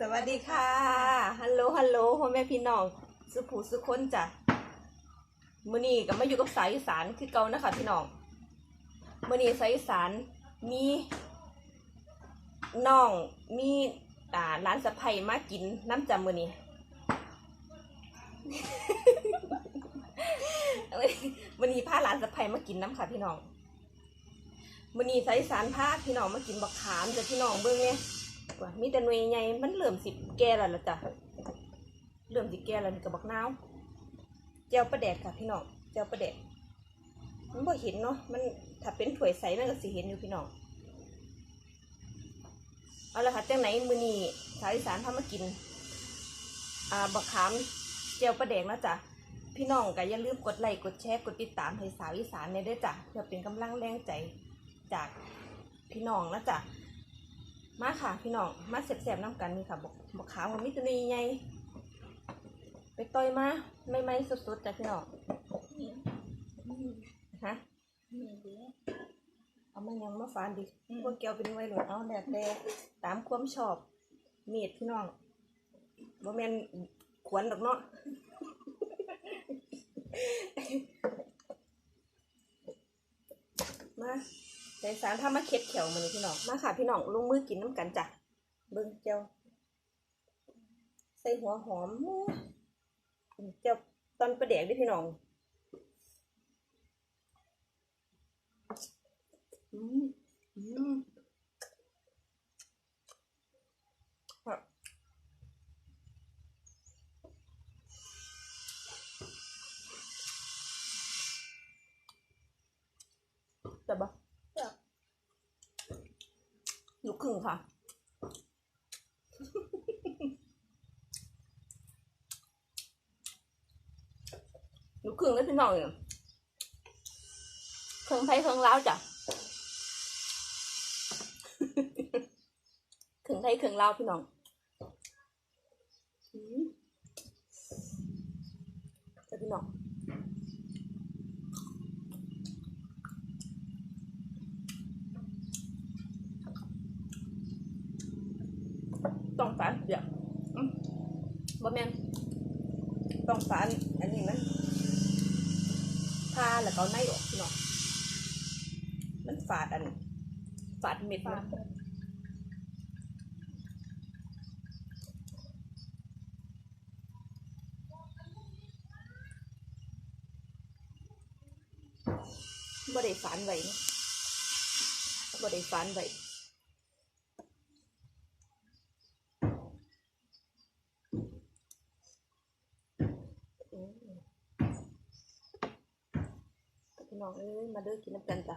สวัสดีค่ะ ฮัลโหล ฮัลโหลพ่อแม่พี่น้อง สุผูสุคนจ้ะมื้อนี้ก็มาอยู่กับสายอีสานคือเก่านะคะพี่น้องมื้อนี้สายอีสานมีน้องมีอ่าร้านสะไพมากินน้ำจำมื้อนี้มื้อนี้พาร้านสะไพมากินน้ำค่ะพี่น้องมื้อนี้สายอีสานพาพี่น้องมากินบักขามจ้ะพี่น้องเบิ่งเนี่ย ว่ามีแต่หน่วยใหญ่มันเริ่อมสิแก่แล้วล่ะจ้ะเริ่อมสิแก่แล้วนี่กับบักนาวเจียวปลาแดกค่ะพี่น้องเจียวปลาแดกมันบ่เห็นเนาะมันถ้าเป็นถ้วยใสมันก็สิเห็นอยู่พี่น้องเอาละค่ะจังไหนมือนี้สาวอีสานพามากินอ่าบักขามเจียวปลาแดกนะจ๊ะพี่น้องก็อย่าลืมกดไลค์กดแชร์กดติดตามให้สาวอีสานเนี่ยด้วยจ้ะเพื่อเป็นกำลังแรงใจจากพี่น้องนะจ๊ะ มาค่ะพี่น้อง มาเสียบๆน้ำกันนี่ค่ะบอกบอกขาวของมิตรนีไงไปต่อยมาไม่ไม่ๆสดๆจ้ะพี่น้องฮะเอามายังมาฟานดิพวกแก้วเป็นไวหลวเอาแดดแดดตามความชอบเมีดพี่น้องบ่แมนขวนดอกเนาะมา ส่สารถ้ามาเค็ดเขียวมันนี่พี่น้องมาค่ะพี่น้องลงมือกินน้ำกันจ้ะเบิ้งเจียวใส่หัวหอมเจียวตอนประเดกด้วยพี่น้องอืมอืมครับแต่บะ ลูกครึ่งค่ะ ลูกครึ่งแล้วพี่น้องเนี่ยเครื่องไทยเครื่องลาวจ้ะเครื่องไทยเครื่องลาวพี่น้องอืมจ้ะพี่น้อง ต้อง ฝานเดี๋ยวอืมบ่แม่นต้องฝานอันนี้มันทาแล้วก็เอาในออกพี่น้องมันฝาดอันฝาดเม็ดมันบ่ได้ฝานไว้นะบ่ได้ฝานไว้ อืมพี่น้อง เอ้ยมาเด้อกินน้ำกันจ้ะ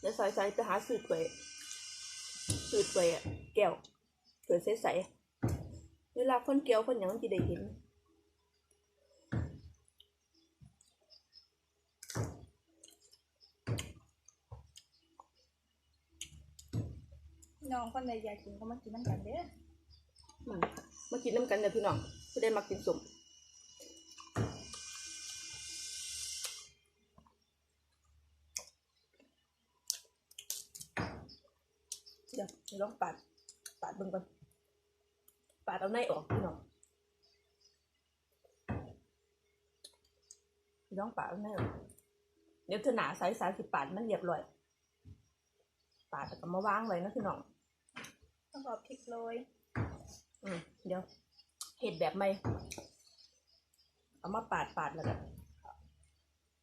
เดี๋ยวใส่ใส่ไปหาสูตรถ้วยสูตรถ้วยอะแก้วถ้วยใสๆเวลาคนเกี่ยวคนหยังจะได้เห็น น้องคนใดอยากกินก็มากินน้ำกันเด้อมันมากินน้ำกันเด้อพี่น้องจะได้มากินสมเดี๋ยวเดี๋ยวลองปาดปาดเบิ่งก่อนปาดเอาในออกพี่น้องลองปาดเอาในออกเดี๋ยวเธอหนาสายสายสิปาดมันเรียบร้อยปาดแล้วก็มาวางไว้นะพี่น้อง ต้องเอาพริกโรยอืมเดี๋ยวเห็ดแบบไม่เอามาปาดปาดแล้วก็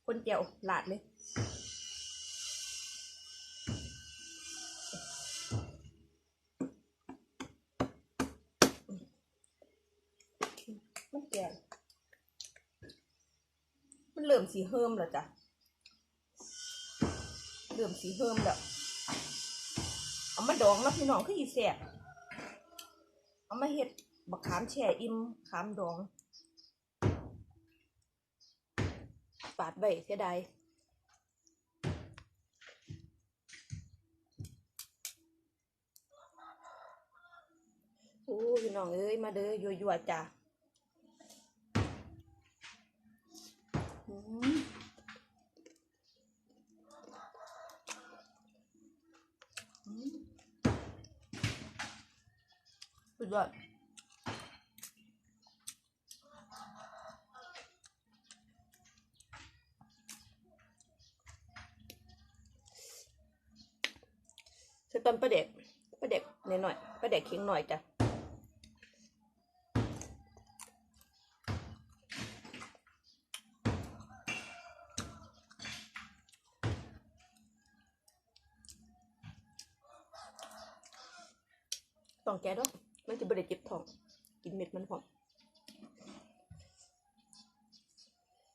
คนเจียวลาดเลยมันแก่มันเริ่มสีเฮิมแล้วจ้ะเริ่มสีเฮิมแล้วเอามาดองแล้วพี่น้องคืออีแสบ เอามาเห็ดบักขามแช่อิ่มขามดองปาดใบเสียดายโอ้พี่น้องเอ้ย มาเด้อยัวๆจ้ะอืม สุดยอดใส่ตอนประเด็กประเด็กหน่อยๆประเด็กเคียงหน่อยจ้ะต้องแก้ด้วย มันจะบริเจ็บท้อง กินเม็ดมันพร้อม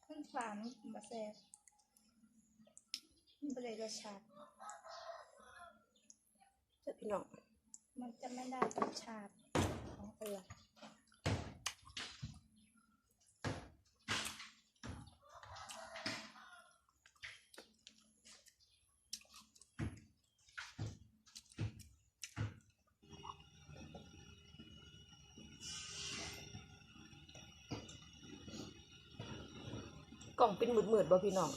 มันหวานบะแซ่บมันเป็นรสชาติแต่พี่น้อง มันจะไม่ได้รสชาติของเกลือ กล่องเป็นหมืดๆบ่พี่น้อง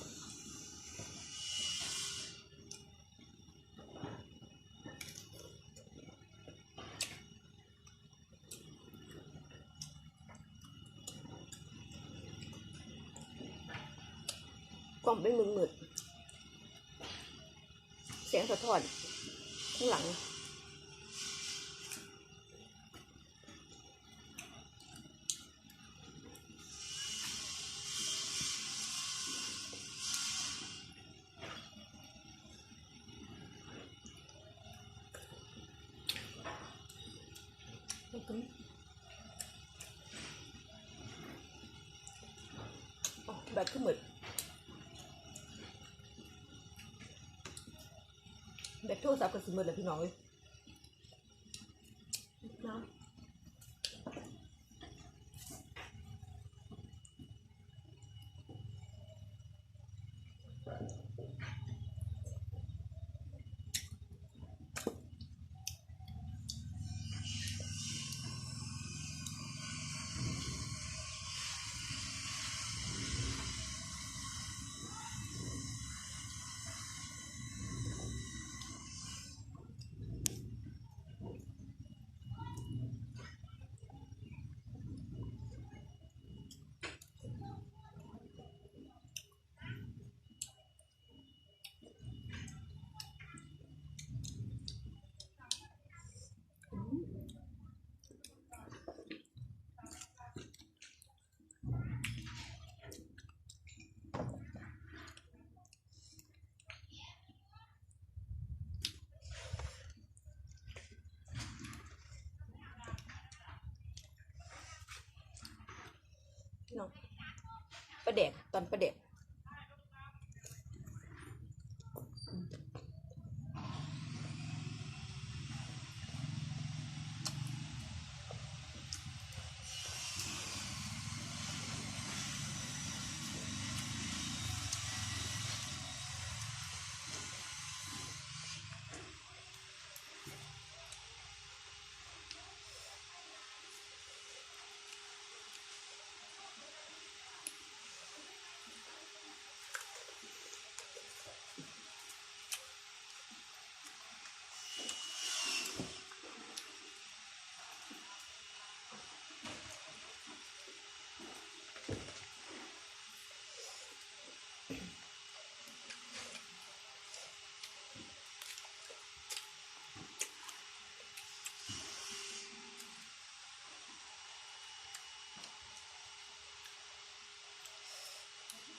กล่องเป็นหมืดๆเสียงสะท้อนข้างหลัง แบบขึ้นหมืดแบบโทรศัพท์กับสิหมืดเลยพี่น้องเลย ประเด็กตอนประเด็ก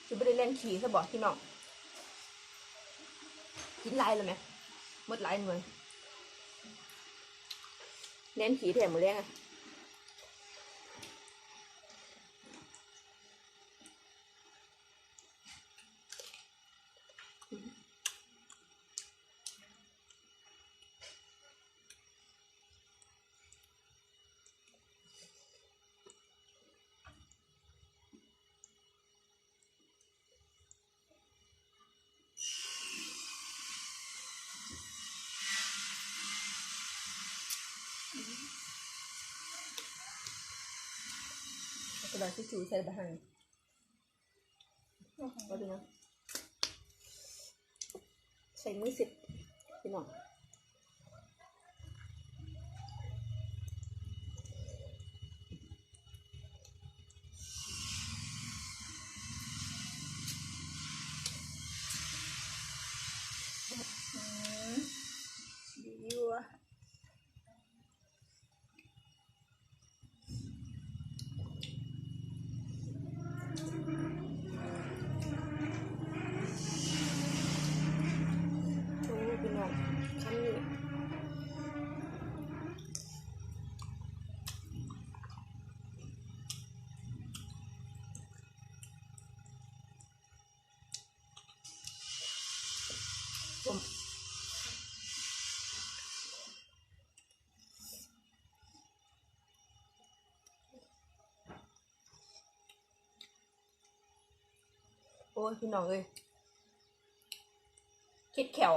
จะไม่ได้เล่นขี่ซะบอกพี่น้องกินไรเลยไหมหมดลายหน่วยเล่นขี่แถมหมดเล้วไง ระดาษทิชชู่ใส่ไปให้ก็ดูนะใส่มือสิบพี่น้อง ผมโอ้ยพี่น้องเอ้ยคิดแขว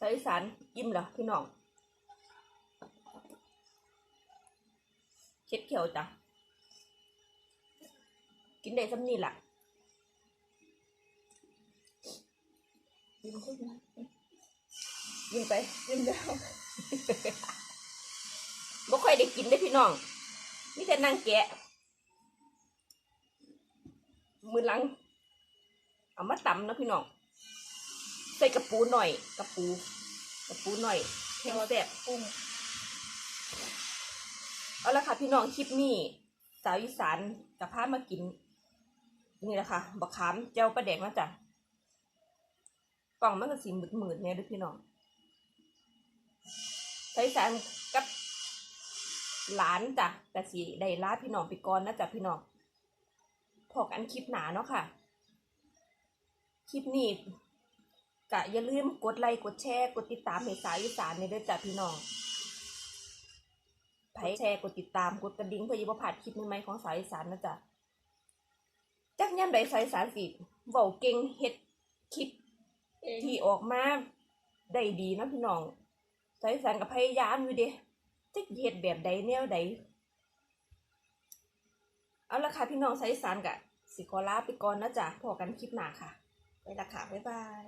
สายสานอิ่มเหรอพี่น้องคิดแขวจ้ะ กินได้ซ้ำนี่แหละยิ้มขึ้นนะยิ้มไปยิ้มแล้วบ่ค่อยได้กินได้อพี่น้องนี่แต่นั่งแกะ มือหลัง เอามาตำนะพี่น้อง ใส่กระปูหน่อย กระปู กระปูหน่อยแห้งแซ่บกุ้งเอาละค่ะพี่น้องคลิปนี้ สาวอีสานกับพามากิน นี่แหละค่ะบักขามเจ้าปลาแดกนะจ๊ะกล่องมันก็สีหมืดๆเนี่ยด้วยพี่น้องสาวอีสานกับหลานจ้ะแต่สีได้ลาพี่น้องไปก่อนนะจ๊ะพี่น้องพอกันคลิปหนาเนาะค่ะ คลิปนี้กะอย่าลืมกดไลค์กดแชร์กดติดตามให้สาวอีสานเนี่ยด้วยจ้ะพี่น้องไผแชร์กดติดตามกดกระดิ่งเพื่อยิ่งบ่าดคลิปใหม่ๆของสายอีสานนะจ๊ะ จักย่ำใดสายอีสานสิเว้าเก่งเฮ็ดคลิปเองที่ออกมาได้ดีนะพี่น้องสายอีสานก็พยายามอยู่เด้จักเฮ็ดแบบใดแนวใดเอาละค่ะพี่น้องสายอีสานกะสิขอลาไปก่อนนะจ๊ะพอกันคลิปหน้าค่ะไปละค่ะบ๊ายบาย